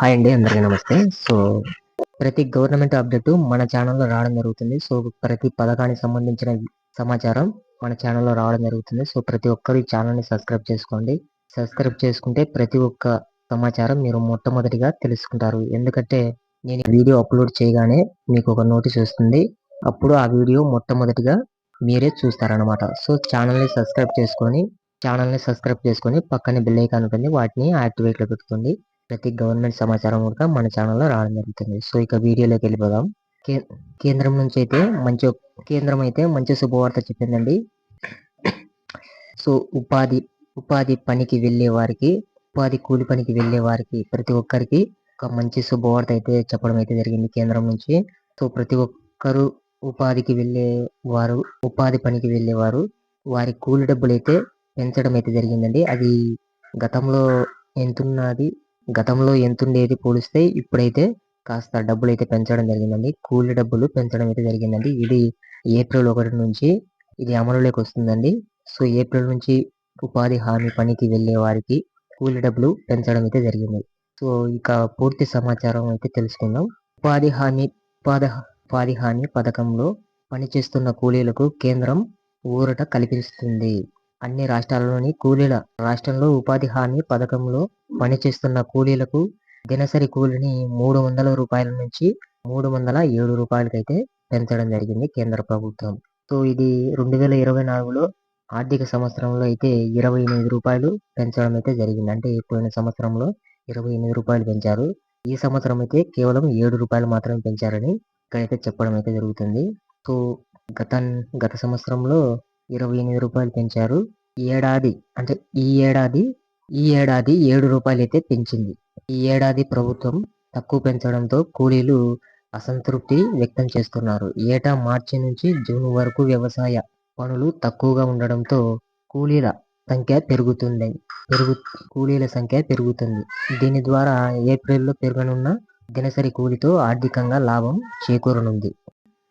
Hi అండి అందరికీ నమస్తే. సో ప్రతి గవర్నమెంట్ అప్డేట్ మన ఛానల్లో రావడం జరుగుతుంది. సో ప్రతి పథకానికి సంబంధించిన సమాచారం మన ఛానల్లో రావడం జరుగుతుంది. సో ప్రతి ఒక్కరు ఈ ఛానల్ని సబ్స్క్రైబ్ చేసుకోండి. సబ్స్క్రైబ్ చేసుకుంటే ప్రతి ఒక్క సమాచారం మీరు మొట్టమొదటిగా తెలుసుకుంటారు. ఎందుకంటే నేను వీడియో అప్లోడ్ చేయగానే మీకు ఒక నోటీస్ వస్తుంది. అప్పుడు ఆ వీడియో మొట్టమొదటిగా మీరే చూస్తారనమాట సో ఛానల్ని సబ్స్క్రైబ్ చేసుకొని ఛానల్ని సబ్స్క్రైబ్ చేసుకొని పక్కనే బెల్ ఐకాన్ ఉంటుంది. వాటిని యాక్టివేట్లో పెట్టుకోండి. ప్రతి గవర్నమెంట్ సమాచారం కూడా మన ఛానల్లో రావడం జరుగుతుంది. సో ఇక వీడియోలోకి వెళ్ళిపోదాం. కేంద్రం నుంచి అయితే మంచి కేంద్రం అయితే మంచి శుభవార్త చెప్పిందండి. సో ఉపాధి ఉపాధి పనికి వెళ్ళే వారికి ఉపాధి కూలి పనికి వెళ్ళే వారికి ప్రతి ఒక్కరికి ఒక మంచి శుభవార్త అయితే చెప్పడం అయితే జరిగింది కేంద్రం నుంచి. సో ప్రతి ఒక్కరు ఉపాధికి వెళ్ళే వారు ఉపాధి పనికి వెళ్ళేవారు వారి కూలి డబ్బులు అయితే పెంచడం అయితే జరిగిందండి. అది గతంలో ఎంతున్నది? గతంలో ఎంతుండేది పోలిస్తే ఇప్పుడైతే కాస్త డబ్బులు అయితే పెంచడం జరిగిందండి. కూలి డబ్బులు పెంచడం అయితే జరిగిందండి. ఇది ఏప్రిల్ ఒకటి నుంచి ఇది అమలులోకి వస్తుందండి. సో ఏప్రిల్ నుంచి ఉపాధి హామీ పనికి వెళ్ళే వారికి కూలి డబ్బులు పెంచడం అయితే జరిగింది. సో ఇక పూర్తి సమాచారం అయితే తెలుసుకుందాం. ఉపాధి హామీ ఉపాధి ఉపాధి హామీ పథకంలో పనిచేస్తున్న కూలీలకు కేంద్రం ఊరట కల్పిస్తుంది. అన్ని రాష్ట్రాలలోని కూలీల రాష్ట్రంలో ఉపాధి హామీ పథకంలో పనిచేస్తున్న కూలీలకు దినసరి కూలిని మూడు వందల రూపాయల నుంచి మూడు వందల ఏడు రూపాయలకైతే పెంచడం జరిగింది కేంద్ర ప్రభుత్వం. సో ఇది రెండు వేల ఇరవై నాలుగులో ఆర్థిక సంవత్సరంలో అయితే ఇరవై ఎనిమిది రూపాయలు పెంచడం అయితే జరిగింది. అంటే పోయిన సంవత్సరంలో ఇరవై ఎనిమిది రూపాయలు పెంచారు. ఈ సంవత్సరం అయితే కేవలం ఏడు రూపాయలు మాత్రమే పెంచారని ఇక్కడైతే చెప్పడం అయితే జరుగుతుంది. సో గత గత సంవత్సరంలో ఇరవై ఎనిమిది రూపాయలు పెంచారు. ఈ ఏడాది అంటే ఈ ఏడాది ఈ ఏడాది ఏడు రూపాయలు అయితే పెంచింది. ఈ ఏడాది ప్రభుత్వం తక్కువ పెంచడంతో కూలీలు అసంతృప్తి వ్యక్తం చేస్తున్నారు. ఏటా మార్చి నుంచి జూన్ వరకు వ్యవసాయ పనులు తక్కువగా ఉండడంతో కూలీల సంఖ్య పెరుగుతుంది పెరుగు కూలీల సంఖ్య పెరుగుతుంది. దీని ద్వారా ఏప్రిల్లో పెరగనున్న దినసరి కూలితో ఆర్థికంగా లాభం చేకూరనుంది.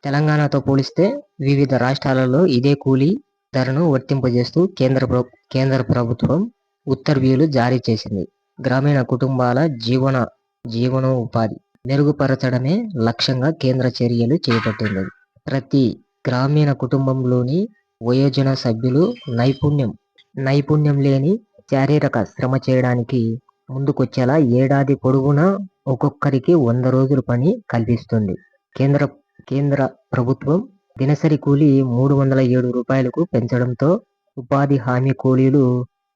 తెలంగాణతో పోలిస్తే వివిధ రాష్ట్రాలలో ఇదే కూలీ ధరను వర్తింపజేస్తూ కేంద్ర కేంద్ర ప్రభుత్వం ఉత్తర్వులు జారీ చేసింది. గ్రామీణ కుటుంబాల జీవన జీవనోపాధి మెరుగుపరచడమే లక్ష్యంగా కేంద్ర చర్యలు చేపట్టింది. ప్రతి గ్రామీణ కుటుంబంలోని వయోజన సభ్యులు నైపుణ్యం నైపుణ్యం లేని శారీరక శ్రమ చేయడానికి ముందుకొచ్చేలా ఏడాది పొడవునా ఒక్కొక్కరికి వంద రోజుల పని కల్పిస్తుంది. కేంద్ర కేంద్ర ప్రభుత్వం దినసరి కూలీ మూడు వందల ఏడు రూపాయలకు పెంచడంతో ఉపాధి హామీ కూలీలు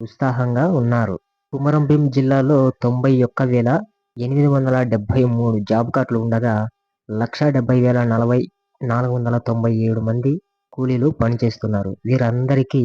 ఉత్సాహంగా ఉన్నారు. కుమరంభీం జిల్లాలో తొంభై ఒక్క వేల ఎనిమిది వందల డెబ్బై మూడు జాబ్ కార్డులు ఉండగా లక్ష డెబ్బై వేల నలభై నాలుగు వందల తొంభై ఏడు మంది కూలీలు పనిచేస్తున్నారు. వీరందరికీ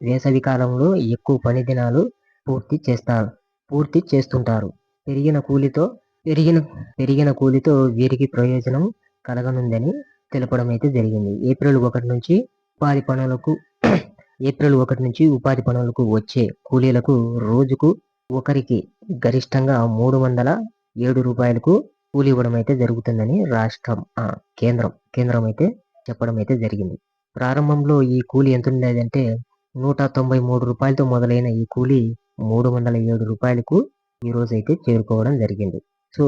వేసవి కాలంలో ఎక్కువ పని దినాలు పూర్తి చేస్తారు పూర్తి చేస్తుంటారు. పెరిగిన కూలితో పెరిగిన పెరిగిన కూలితో వీరికి ప్రయోజనం కలగనుందని తెలపడం అయితే జరిగింది. ఏప్రిల్ ఒకటి నుంచి ఉపాధి పనులకు ఏప్రిల్ ఒకటి నుంచి ఉపాధి పనులకు వచ్చే కూలీలకు రోజుకు ఒకరికి గరిష్టంగా మూడు వందల ఏడు రూపాయలకు కూలి ఇవ్వడం అయితే జరుగుతుందని రాష్ట్రం కేంద్రం కేంద్రం అయితే చెప్పడం అయితే జరిగింది. ప్రారంభంలో ఈ కూలి ఎంత ఉండేదంటే నూట తొంభై మూడు రూపాయలతో మొదలైన ఈ కూలి మూడు వందల ఏడు రూపాయలకు ఈరోజు అయితే చేరుకోవడం జరిగింది. సో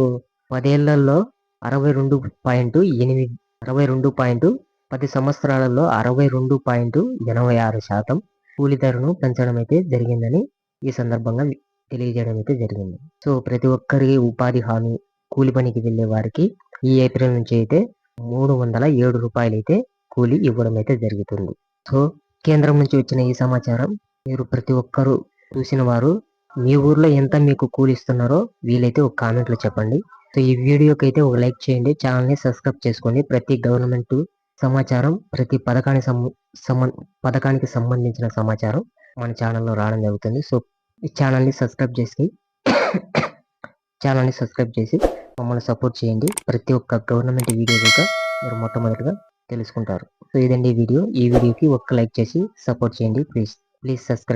పదేళ్ళలో అరవై రెండు పాయింట్ ఎనిమిది అరవై రెండు పాయింట్ పది సంవత్సరాలలో అరవై రెండు పాయింట్ ఎనభై ఆరు శాతం కూలి ధరను పెంచడం అయితే జరిగిందని ఈ సందర్భంగా తెలియజేయడం అయితే జరిగింది. సో ప్రతి ఒక్కరికి ఉపాధి హామీ కూలి పనికి వెళ్ళే వారికి ఈ ఏప్రిల్ నుంచి అయితే మూడు వందల ఏడు రూపాయలు అయితే కూలి ఇవ్వడం అయితే జరుగుతుంది. సో కేంద్రం నుంచి వచ్చిన ఈ సమాచారం మీరు ప్రతి ఒక్కరూ చూసిన వారు మీ ఊర్లో ఎంత మీకు కూలి ఇస్తున్నారో వీలైతే ఒక కామెంట్లో చెప్పండి. సో ఈ వీడియోకి అయితే ఒక లైక్ చేయండి. ఛానల్ని సబ్స్క్రైబ్ చేసుకోండి. ప్రతి గవర్నమెంట్ సమాచారం ప్రతి పథకానికి పథకానికి సంబంధించిన సమాచారం మన ఛానల్లో రావడం జరుగుతుంది. సో ఈ ఛానల్ని సబ్స్క్రైబ్ చేసి ఛానల్ని సబ్స్క్రైబ్ చేసి మమ్మల్ని సపోర్ట్ చేయండి. ప్రతి ఒక్క గవర్నమెంట్ వీడియో కూడా మీరు మొట్టమొదటిగా తెలుసుకుంటారు. సో ఇదండి వీడియో. ఈ వీడియోకి ఒక్క లైక్ చేసి సపోర్ట్ చేయండి. Please please subscribe